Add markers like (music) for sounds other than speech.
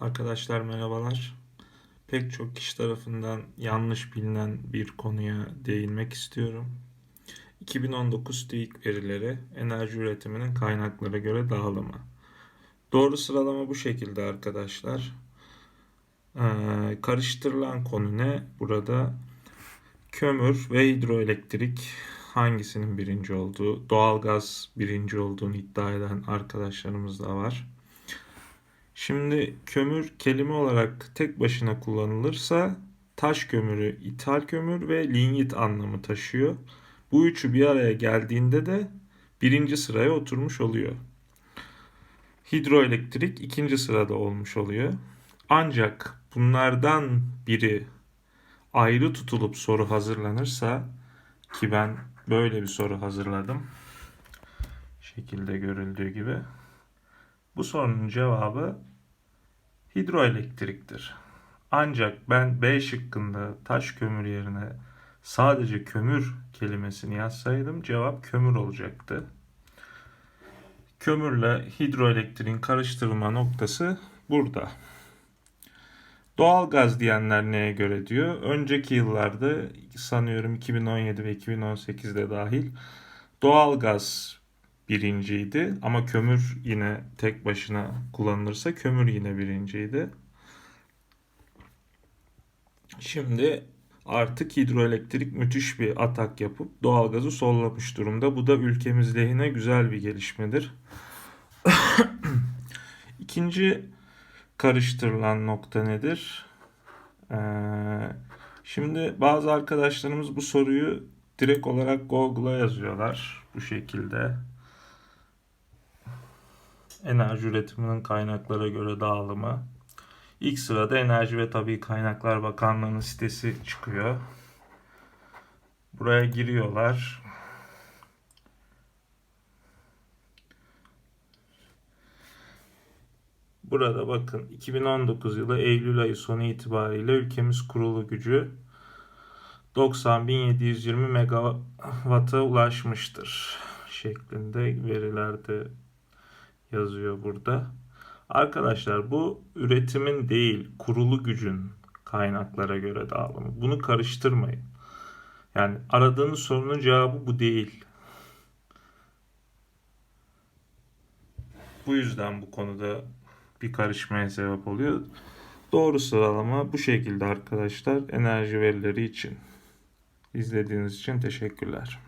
Arkadaşlar merhabalar. Pek çok kişi tarafından yanlış bilinen bir konuya değinmek istiyorum. 2019 TÜİK verileri enerji üretiminin kaynaklara göre dağılımı. Doğru sıralama bu şekilde arkadaşlar. Ee, karıştırılan konu ne? Burada kömür ve hidroelektrik hangisinin birinci olduğu, doğalgaz birinci olduğunu iddia eden arkadaşlarımız da var. Şimdi kömür kelime olarak tek başına kullanılırsa taş kömürü, ithal kömür ve linyit anlamı taşıyor. Bu üçü bir araya geldiğinde de birinci sıraya oturmuş oluyor. Hidroelektrik ikinci sırada olmuş oluyor. Ancak bunlardan biri ayrı tutulup soru hazırlanırsa ki ben böyle bir soru hazırladım. Şekilde görüldüğü gibi. Bu sorunun cevabı hidroelektriktir. Ancak ben B şıkkında taş kömür yerine sadece kömür kelimesini yazsaydım cevap kömür olacaktı. Kömürle hidroelektriğin karıştırılma noktası burada. Doğal gaz diyenler neye göre diyor? Önceki yıllarda sanıyorum 2017 ve 2018'de dahil doğal gaz birinciydi ama kömür yine tek başına kullanılırsa kömür yine birinciydi. Şimdi artık hidroelektrik müthiş bir atak yapıp doğalgazı sollamış durumda. Bu da ülkemiz lehine güzel bir gelişmedir. (coughs) İkinci karıştırılan nokta nedir? Ee, şimdi bazı arkadaşlarımız bu soruyu direkt olarak Google'a yazıyorlar bu şekilde. Enerji üretiminin kaynaklara göre dağılımı. İlk sırada Enerji ve Tabi Kaynaklar Bakanlığı'nın sitesi çıkıyor. Buraya giriyorlar. Burada bakın 2019 yılı Eylül ayı sonu itibariyle ülkemiz kurulu gücü 90.720 megawata ulaşmıştır şeklinde verilerde yazıyor burada. Arkadaşlar bu üretimin değil kurulu gücün kaynaklara göre dağılımı. Bunu karıştırmayın. Yani aradığınız sorunun cevabı bu değil. Bu yüzden bu konuda bir karışmaya sebep oluyor. Doğru sıralama bu şekilde arkadaşlar enerji verileri için. İzlediğiniz için teşekkürler.